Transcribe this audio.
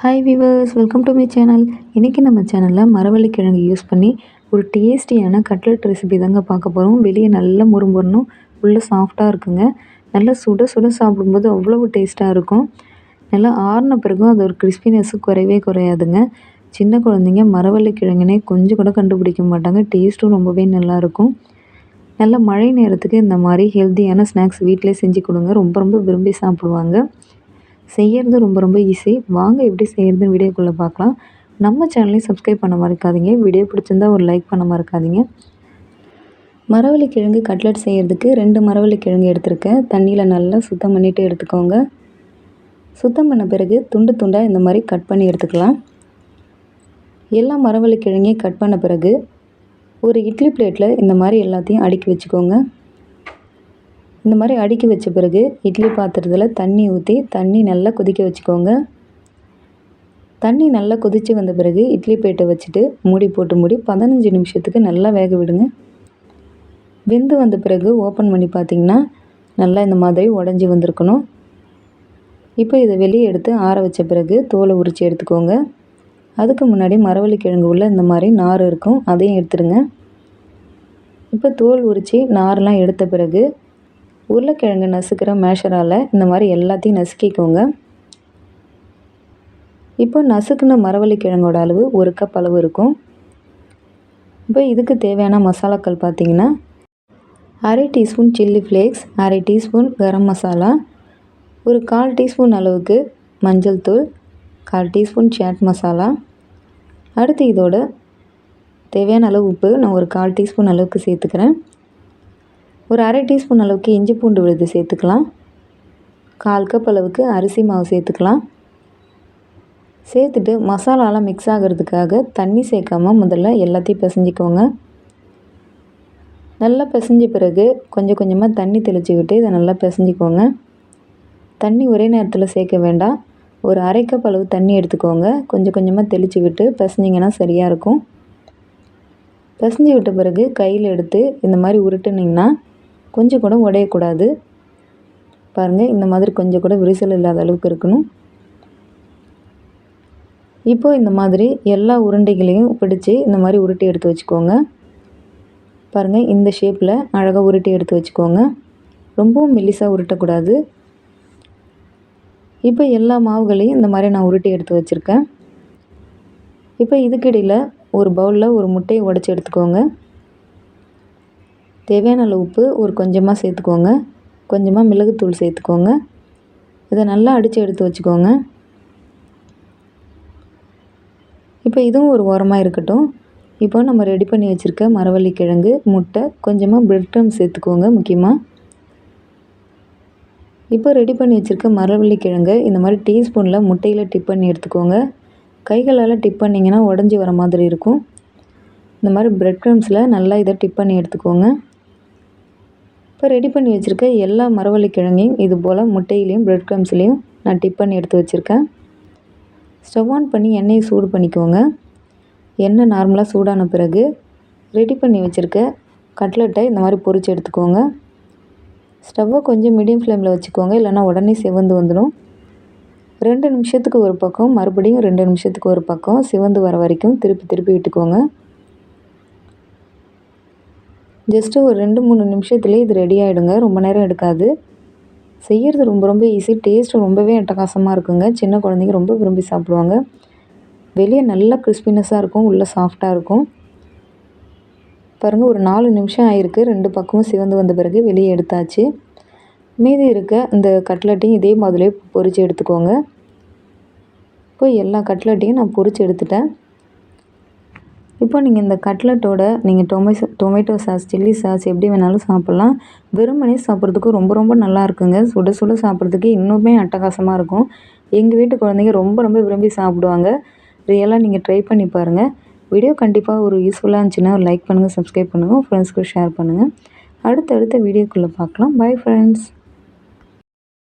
Hi viewers welcome to my channel இன்றைக்கி நம்ம சேனலில் மரவள்ளி கிழங்கு யூஸ் பண்ணி ஒரு டேஸ்டியான கட்லட் ரெசிபி தாங்க பார்க்க போகிறோம் வெளியே நல்லா முறுமுறுனும் உள்ளே சாஃப்டாக இருக்குங்க. நல்லா சுட சுட சாப்பிடும்போது அவ்வளவு டேஸ்ட்டாக இருக்கும். நல்லா ஆறின பிறகும் அது ஒரு கிறிஸ்பினஸ்ஸு குறையவே குறையாதுங்க. சின்ன குழந்தைங்க மரவள்ளி கிழங்குனே கொஞ்சம் கூட கண்டுபிடிக்க மாட்டாங்க. டேஸ்ட்டும் ரொம்பவே நல்லாயிருக்கும் நல்ல மழை நேரத்துக்கு இந்த மாதிரி ஹெல்த்தியான ஸ்நாக்ஸ் வீட்டிலே செஞ்சு கொடுங்க. ரொம்ப ரொம்ப விரும்பி சாப்பிடுவாங்க. செய்கிறது ரொம்ப ரொம்ப ஈஸி வாங்க எப்படி செய்கிறதுன்னு வீடியோக்குள்ளே பார்க்கலாம். நம்ம சேனலையும் சப்ஸ்கிரைப் பண்ண மறக்காதீங்க. வீடியோ பிடிச்சிருந்தா ஒரு லைக் பண்ண மறக்காதீங்க. மரவள்ளி கிழங்கு கட்லட் செய்கிறதுக்கு ரெண்டு மரவள்ளி கிழங்கு எடுத்திருக்கேன். தண்ணியில் நல்லா சுத்தம் பண்ணிவிட்டு எடுத்துக்கோங்க. சுத்தம் பண்ண பிறகு துண்டு துண்டாக இந்த மாதிரி கட் பண்ணி எடுத்துக்கலாம். எல்லா மரவள்ளி கிழங்கையும் கட் பண்ண பிறகு ஒரு இட்லி பிளேட்டில் இந்த மாதிரி எல்லாத்தையும் அடுக்கி வச்சுக்கோங்க. இந்த மாதிரி அடுக்கி வச்ச பிறகு இட்லி பாத்திரத்தில் தண்ணி ஊற்றி தண்ணி நல்லா கொதிக்க வச்சுக்கோங்க. தண்ணி நல்லா கொதித்து வந்த பிறகு இட்லி பேட்டை வச்சுட்டு மூடி போட்டு மூடி பதினஞ்சு நிமிஷத்துக்கு நல்லா வேக விடுங்க. வெந்து வந்த பிறகு ஓப்பன் பண்ணி பார்த்திங்கன்னா நல்லா இந்த மாதிரி உடஞ்சி வந்திருக்கணும். இப்போ இதை வெளியே எடுத்து ஆற வச்ச பிறகு தோலை உரித்து எடுத்துக்கோங்க. அதுக்கு முன்னாடி மரவள்ளி கிழங்கு உள்ள இந்த மாதிரி நார் இருக்கும் அதையும் எடுத்துடுங்க இப்போ தோல் உரித்து நார்லாம் எடுத்த பிறகு உருளைக்கிழங்கு நசுக்கிற மேஷரால் இந்த மாதிரி எல்லாத்தையும் நசுக்கிக்கோங்க. இப்போ நசுக்குன மரவள்ளி கிழங்கோட அளவு ஒரு கப் அளவு இருக்கும். இப்போ இதுக்கு தேவையான மசாலாக்கள் பார்த்திங்கன்னா அரை டீஸ்பூன் சில்லி ஃப்ளேக்ஸ் அரை டீஸ்பூன் கரம் மசாலா ஒரு கால் டீஸ்பூன் அளவுக்கு மஞ்சள் தூள் கால் டீஸ்பூன் சாட் மசாலா. அடுத்து இதோட தேவையான அளவு உப்பு நான் ஒரு கால் டீஸ்பூன் அளவுக்கு சேர்த்துக்கிறேன். ஒரு அரை டீஸ்பூன் அளவுக்கு இஞ்சி பூண்டு விழுது சேர்த்துக்கலாம். கால் கப் அளவுக்கு அரிசி மாவு சேர்த்துக்கலாம். சேர்த்துட்டு மசாலாலாம் மிக்ஸ் ஆகிறதுக்காக தண்ணி சேர்க்காமல் முதல்ல எல்லாத்தையும் பிசைஞ்சிக்கோங்க. நல்லா பிசைஞ்ச பிறகு கொஞ்சம் கொஞ்சமாக தண்ணி தெளித்து விட்டு இதை நல்லா பிசைஞ்சிக்கோங்க. தண்ணி ஒரே நேரத்தில் சேர்க்க வேண்டாம். ஒரு அரை கப் அளவு தண்ணி எடுத்துக்கோங்க. கொஞ்சம் கொஞ்சமாக தெளித்து விட்டு பிசைஞ்சிங்கன்னா சரியாக இருக்கும். பிசைஞ்சு விட்ட பிறகு கையில் எடுத்து இந்த மாதிரி உருட்டுனிங்கன்னா கொஞ்சம் கூட உடையக்கூடாது. பாருங்கள் இந்த மாதிரி கொஞ்சம் கூட விரிசல் இல்லாத அளவுக்கு இருக்கணும். இப்போ இந்த மாதிரி எல்லா உருண்டைகளையும் பிடிச்சி இந்த மாதிரி உருட்டி எடுத்து வச்சுக்கோங்க. பாருங்கள் இந்த ஷேப்பில் அழகாக உருட்டி எடுத்து வச்சுக்கோங்க. ரொம்பவும் மெல்லிசாக உருட்டக்கூடாது. இப்போ எல்லா மாவுகளையும் இந்த மாதிரி நான் உருட்டி எடுத்து வச்சுருக்கேன். இப்போ இதுக்கிடையில் ஒரு பவுலில் ஒரு முட்டையை உடச்சி எடுத்துக்கோங்க. தேவையான அளவு உப்பு ஒரு கொஞ்சமாக சேர்த்துக்கோங்க. கொஞ்சமாக மிளகுத்தூள் சேர்த்துக்கோங்க. இதை நல்லா அடித்து எடுத்து வச்சுக்கோங்க. இப்போ இதுவும் ஒரு ஓரமாக இருக்கட்டும். இப்போ நம்ம ரெடி பண்ணி வச்சுருக்க மரவள்ளி கிழங்கு முட்டை கொஞ்சமாக பிரெட் க்ரம் சேர்த்துக்கோங்க முக்கியமாக இப்போ ரெடி பண்ணி வச்சுருக்க மரவள்ளி கிழங்கு இந்த மாதிரி டீஸ்பூனில் முட்டையில் டிப் பண்ணி எடுத்துக்கோங்க. கைகளால் டிப் பண்ணிங்கன்னா உடஞ்சி வர மாதிரி இருக்கும். இந்த மாதிரி பிரெட் க்ரம்ஸில் நல்லா இதை டிப் பண்ணி எடுத்துக்கோங்க. இப்போ ரெடி பண்ணி வச்சுருக்க எல்லா மரவள்ளி கிழங்கையும் இது போல் முட்டையிலையும் ப்ரெட் க்ரம்ஸ்லேயும் நான் டிப் பண்ணி எடுத்து வச்சுருக்கேன். ஸ்டவ் ஆன் பண்ணி எண்ணெயை சூடு பண்ணிக்கோங்க. எண்ணெய் நார்மலாக சூடான பிறகு ரெடி பண்ணி வச்சுருக்க கட்லெட்டை இந்த மாதிரி பொறிச்சு எடுத்துக்கோங்க. ஸ்டவ்வை கொஞ்சம் மீடியம் ஃப்ளேமில் வச்சுக்கோங்க இல்லைனா உடனே சிவந்து வந்துடும். ரெண்டு நிமிஷத்துக்கு ஒரு பக்கம் மறுபடியும் ரெண்டு நிமிஷத்துக்கு ஒரு பக்கம் சிவந்து வர வரைக்கும் திருப்பி திருப்பி விட்டுக்கோங்க. ஜஸ்ட்டு ஒரு ரெண்டு மூணு நிமிஷத்துலேயே இது ரெடி ஆகிடுங்க ரொம்ப நேரம் எடுக்காது. செய்கிறது ரொம்ப ரொம்ப ஈஸி டேஸ்ட்டு ரொம்பவே அட்டகாசமாக இருக்குங்க. சின்ன குழந்தைங்க ரொம்ப விரும்பி சாப்பிடுவாங்க. வெளியே நல்லா கிறிஸ்பினஸ்ஸாக இருக்கும். உள்ளே சாஃப்டாக இருக்கும். பாருங்கள் ஒரு நாலு நிமிஷம் ஆகிருக்கு ரெண்டு பக்கமும் சிவந்து வந்த பிறகு வெளியே எடுத்தாச்சு. மீதி இருக்க இந்த கட்லட்டையும் இதே மாதிரியே பொறிச்சு எடுத்துக்கோங்க. இப்போ எல்லா கட்லட்டையும் நான் பொறிச்சு எடுத்துட்டேன். இப்போ நீங்கள் இந்த கட்லட்டோட நீங்கள் tomato tomato sauce chilli sauce எப்படி வேணாலும் சாப்பிட்லாம். வெறுமனே சாப்பிட்றதுக்கு ரொம்ப ரொம்ப நல்லா இருக்குங்க. சுட சுட சாப்பிட்றதுக்கு இன்னுமே அட்டகாசமாக இருக்கும். எங்கள் வீட்டு குழந்தைங்க ரொம்ப ரொம்ப விரும்பி சாப்பிடுவாங்க. ரியலாக நீங்கள் ட்ரை பண்ணி பாருங்கள் வீடியோ கண்டிப்பாக ஒரு யூஸ்ஃபுல்லாக இருந்துச்சுன்னா லைக் பண்ணுங்கள் சப்ஸ்கிரைப் பண்ணுங்கள் ஃப்ரெண்ட்ஸ்க்கு ஷேர் பண்ணுங்கள் அடுத்தடுத்த வீடியோக்குள்ளே பார்க்கலாம். Bye friends